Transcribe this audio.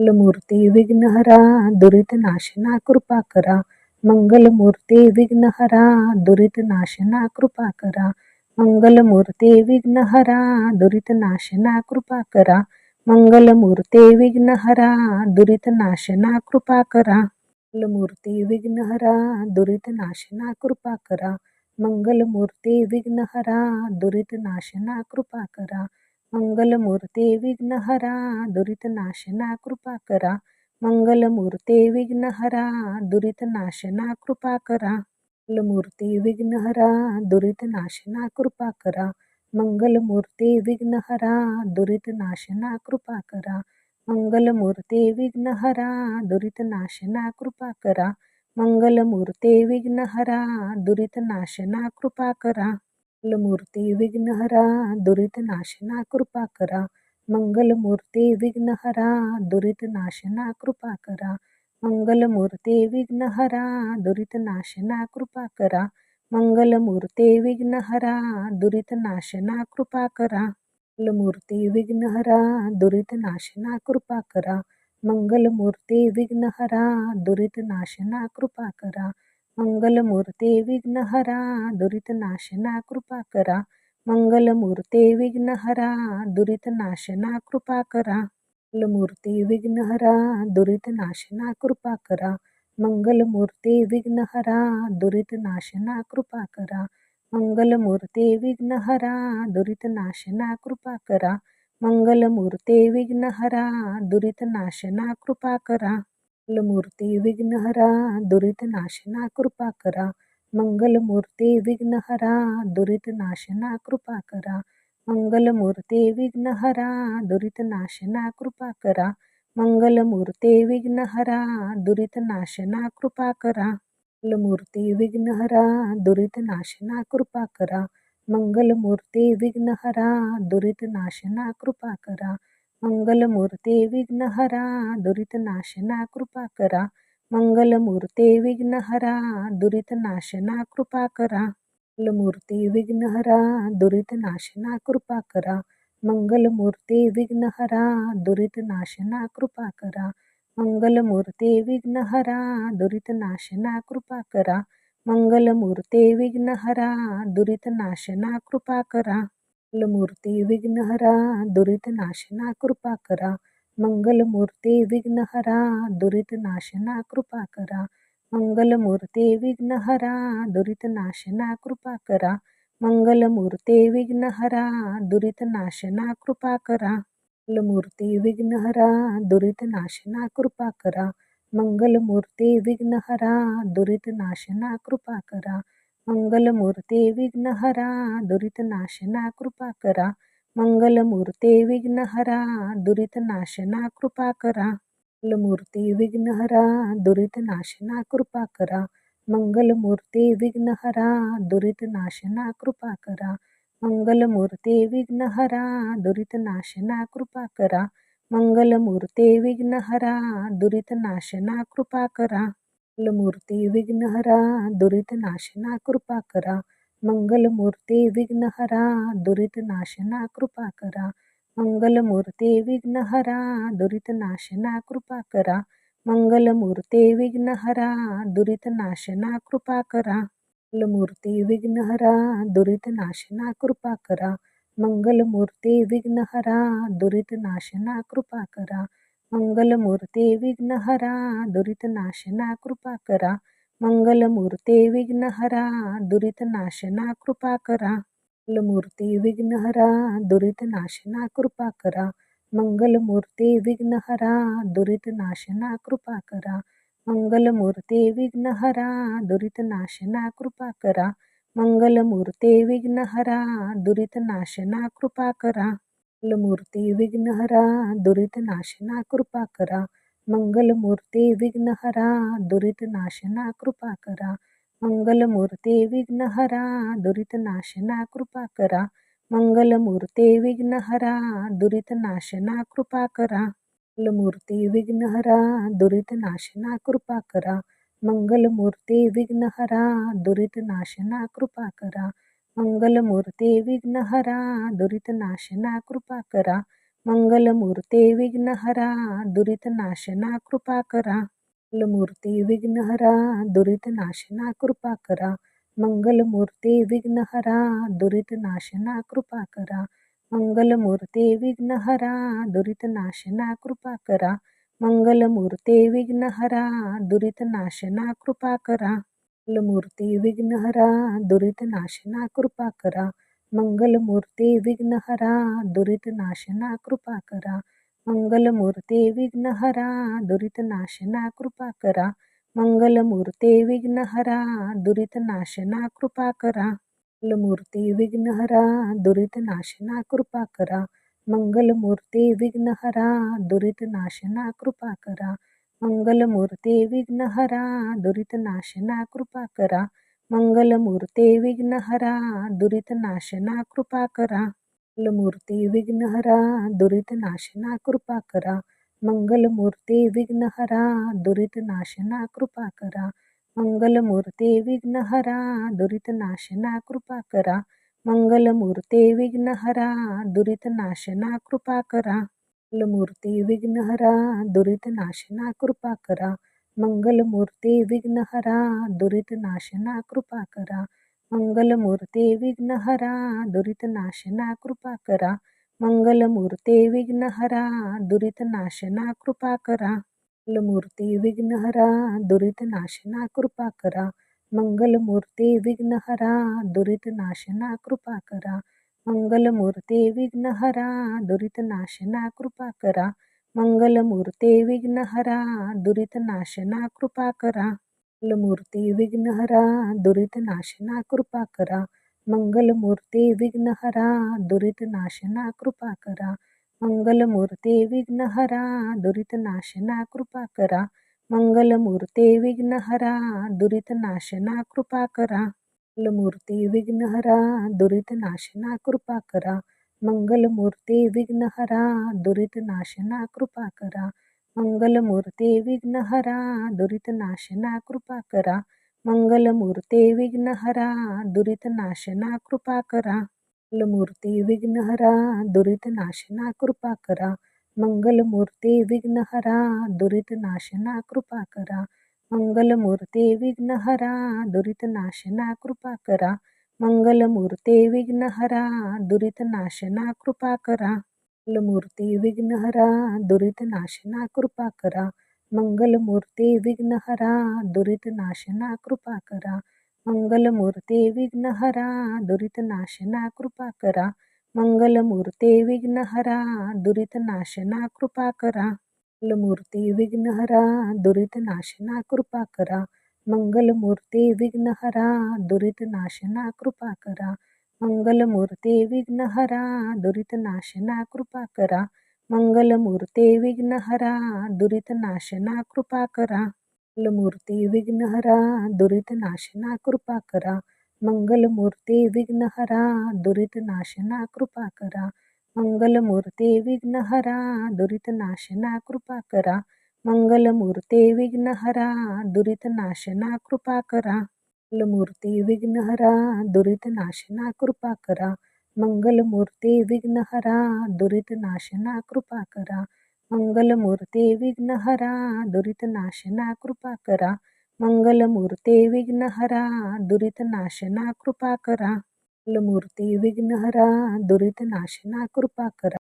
मंगलमूर्ती विघ्नहरा दुरितनाशना कृपा करा. मंगलमूर्ती विघ्नहरा दुरितनाशना कृपा करा. मंगलमूर्ती विघ्नहरा दुरितनाशना कृपा करा. मंगलमूर्ती विघ्नहरा दुरितनाशना कृपा करा. मंगलमूर्ती विघ्नहरा दुरितनाशना कृपा करा. मंगलमूर्ती विघ्नहरा दुरितनाशना कृपा करा. मंगलमूर्ते विघ्नहरा दुरितनाशना कृपा करा. मंगलमूर्ते विघ्नहरा दुरितनाशना कृपा करा. मंगलमूर्ते विघ्नहरा दुरितनाशना कृपा करा. मंगलमूर्ते विघ्नहरा दुरितनाशना कृपा करा. मंगलमूर्ते विघ्नहरा दुरितनाशना कृपा करा. मंगलमूर्ते विघ्नहरा दुरितनाशना कृपा करा. मंगलमूर्ती विघ्नहरा दुरितनाशना कृपा करा. मंगलमूर्ती विघ्नहरा दुरितनाशना कृपा करा. मंगलमूर्ती विघ्नहरा दुरितनाशना कृपा करा. मंगलमूर्ती विघ्नहरा दुरितनाशना कृपा करा. मंगलमूर्ती विघ्नहरा दुरितनाशना कृपा करा. मंगलमूर्ती विघ्नहरा दुरितनाशना कृपा करा. मंगलमूर्ती विघ्नहरा दुरितनाशना कृपा करा. मंगलमूर्ती विघ्नहरा दुरितनाशना कृपा करा. मंगलमूर्ती विघ्नहरा दुरितनाशना कृपा करा. मंगलमूर्ती विघ्नहरा दुरितनाशना कृपा करा. मंगलमूर्ती विघ्नहरा दुरितनाशना कृपा करा. मंगलमूर्ती विघ्नहरा दुरितनाशना कृपा करा. मंगलमूर्ती विघ्नहरा दुरितनाशना कृपा करा. मंगलमूर्ती विघ्नहरा दुरितनाशना कृपा करा. मंगलमूर्ती विघ्नहरा दुरितनाशना कृपा करा. मंगलमूर्ती विघ्नहरा दुरितनाशना कृपा करा. मंगलमूर्ती विघ्नहरा दुरितनाशना कृपा करा. मंगलमूर्ती विघ्नहरा दुरितनाशना कृपा करा. मंगलमूर्ते विघ्नहरा दुरितनाशना कृपा करा. मंगलमूर्ते विघ्नहरा दुरितनाशना कृपा करा. मंगलमूर्ते विघ्नहरा दुरितनाशना कृपा करा. मंगलमूर्ते विघ्नहरा दुरितनाशना कृपा करा. मंगलमूर्ते विघ्नहरा दुरितनाशना कृपा करा. मंगलमूर्ते विघ्नहरा दुरितनाशना कृपा करा. मंगलमूर्ती विघ्नहरा दुरितनाशना कृपा करा. मंगलमूर्ती विघ्नहरा दुरितनाशना कृपा करा. मंगलमूर्ती विघ्नहरा दुरितनाशना कृपा करा. मंगलमूर्ती विघ्नहरा दुरितनाशना कृपा करा. मंगलमूर्ती विघ्नहरा दुरितनाशना कृपा करा. मंगलमूर्ती विघ्नहरा दुरितनाशना कृपा करा. मंगलमूर्ती विघ्नहरा दुरितनाशना कृपा करा. मंगलमूर्ती विघ्नहरा दुरितनाशना कृपा करा. मंगलमूर्ती विघ्नहरा दुरितनाशना कृपा करा. मंगलमूर्ती विघ्नहरा दुरितनाशना कृपा करा. मंगलमूर्ती विघ्नहरा दुरितनाशना कृपा करा. मंगलमूर्ती विघ्नहरा दुरितनाशना कृपा करा. मंगलमूर्ती विघ्नहरा दुरितनाशना कृपा करा. मंगलमूर्ती विघ्नहरा दुरितनाशना कृपा करा. मंगलमूर्ती विघ्नहरा दुरितनाशना कृपा करा. मंगलमूर्ती विघ्नहरा दुरितनाशना कृपा करा. मंगलमूर्ती विघ्नहरा दुरितनाशना कृपा करा. मंगलमूर्ती विघ्नहरा दुरितनाशना कृपा करा. मंगलमूर्ती विघ्नहरा दुरितनाशना कृपा करा. मंगलमूर्ती विघ्नहरा दुरितनाशना कृपा करा. मंगलमूर्ती विघ्नहरा दुरितनाशना कृपा करा. मंगलमूर्ती विघ्नहरा दुरितनाशना कृपा करा. मंगलमूर्ती विघ्नहरा दुरितनाशना कृपा करा. मंगलमूर्ती विघ्नहरा दुरितनाशना कृपा करा. मंगलमूर्ती विघ्नहरा दुरितनाशना कृपा करा. मंगलमूर्ती विघ्नहरा दुरितनाशना कृपा करा. मंगलमूर्ती विघ्नहरा दुरितनाशना कृपा करा. मंगलमूर्ती विघ्नहरा दुरितनाशना कृपा करा. मंगलमूर्ती विघ्नहरा दुरितनाशना कृपा करा. मंगलमूर्ती विघ्नहरा दुरितनाशना कृपा करा. मंगलमूर्ती विघ्नहरा दुरितनाशना कृपा करा. मंगलमूर्ते विघ्नहरा दुरितनाशना कृपा करा. मंगलमूर्ते विघ्नहरा दुरितनाशना कृपा करा. मंगलमूर्ते विघ्नहरा दुरितनाशना कृपा करा. मंगलमूर्ते विघ्नहरा दुरितनाशना कृपा करा. मंगलमूर्ते विघ्नहरा दुरितनाशना कृपा करा. मंगलमूर्ती विघ्नहरा दुरितनाशना कृपा करा. मंगलमूर्ती विघ्नहरा दुरितनाशना कृपा करा. मंगलमूर्ती विघ्नहरा दुरितनाशना कृपा करा. मंगलमूर्ते विघ्नहरा दुरितनाशना कृपा करा. मंगलमूर्ती विघ्नहरा दुरितनाशना कृपा करा. मंगलमूर्ती विघ्नहरा दुरितनाशना कृपा करा. मंगलमूर्ते विघ्नहरा दुरितनाशना कृपा करा. मंगलमूर्ते विघ्नहरा दुरितनाशना कृपा करा. मंगलमूर्ते विघ्नहरा दुरितनाशना कृपा करा. मंगलमूर्ते विघ्नहरा दुरितनाशना कृपा करा. मंगलमूर्ते विघ्नहरा दुरितनाशना कृपा करा. मंगलमूर्ते विघ्नहरा दुरितनाशना कृपा करा. मंगलमूर्ती विघ्नहरा दुरितनाशना कृपा करा. मंगलमूर्ती विघ्नहरा दुरितनाशना कृपा करा. मंगलमूर्ती विघ्नहरा दुरितनाशना कृपा करा. मंगलमूर्ती विघ्नहरा दुरितनाशना कृपा करा. मंगलमूर्ती विघ्नहरा दुरितनाशना कृपा करा. मंगलमूर्ती विघ्नहरा दुरितनाशना कृपा करा. मंगलमूर्ते विघ्नहरा दुरितनाशना कृपा करा. मंगलमूर्ते विघ्नहरा दुरितनाशना कृपा करा. मंगलमूर्ते विघ्नहरा दुरितनाशना कृपा करा. मंगलमूर्ते विघ्नहरा दुरितनाशना कृपा करा. मंगलमूर्ते विघ्नहरा दुरितनाशना कृपा करा. मंगलमूर्ते विघ्नहरा दुरितनाशना कृपा करा. मंगलमूर्ती विघ्नहरा दुरितनाशना कृपा करा. मंगलमूर्ती विघ्नहरा दुरितनाशना कृपा करा. मंगलमूर्ती विघ्नहरा दुरितनाशना कृपा करा. मंगलमूर्ते विघ्नहरा दुरितनाशना कृपा करा. मंगलमूर्ती विघ्नहरा दुरितनाशना कृपा करा. मंगलमूर्ती विघ्नहरा दुरितनाशना कृपा करा. मंगलमूर्ते विघ्नहरा दुरितनाशना कृपा करा. मंगलमूर्ते विघ्नहरा दुरितनाशना कृपा करा. मंगलमूर्ते विघ्नहरा दुरितनाशना कृपा करा. मंगलमूर्ते विघ्नहरा दुरितनाशना कृपा करा. मंगलमूर्ते विघ्नहरा दुरितनाशना कृपा करा. मंगलमूर्ते विघ्नहरा दुरितनाशना कृपा करा. मंगलमूर्ती विघ्नहरा दुरितनाशना कृपा करा. मंगलमूर्ती विघ्नहरा दुरितनाशना कृपा करा. मंगलमूर्ती विघ्नहरा दुरितनाशना कृपा करा. मंगलमूर्ती विघ्नहरा दुरितनाशना कृपा करा. मंगलमूर्ती विघ्नहरा दुरितनाशना कृपा करा. मंगलमूर्ती विघ्नहरा दुरितनाशना कृपा करा. मंगलमूर्ते विघ्नहरा दुरितनाशना कृपा करा. मंगलमूर्ते विघ्नहरा दुरितनाशना कृपा करा. मंगलमूर्ते विघ्नहरा दुरितनाशना कृपा करा. मंगलमूर्ते विघ्नहरा दुरितनाशना कृपा करा. मंगलमूर्ते विघ्नहरा दुरितनाशना कृपा करा. मंगलमूर्ते विघ्नहरा दुरितनाशना कृपा करा. मूर्ति विघ्नहरा दुरीत नाशना कृपा करा।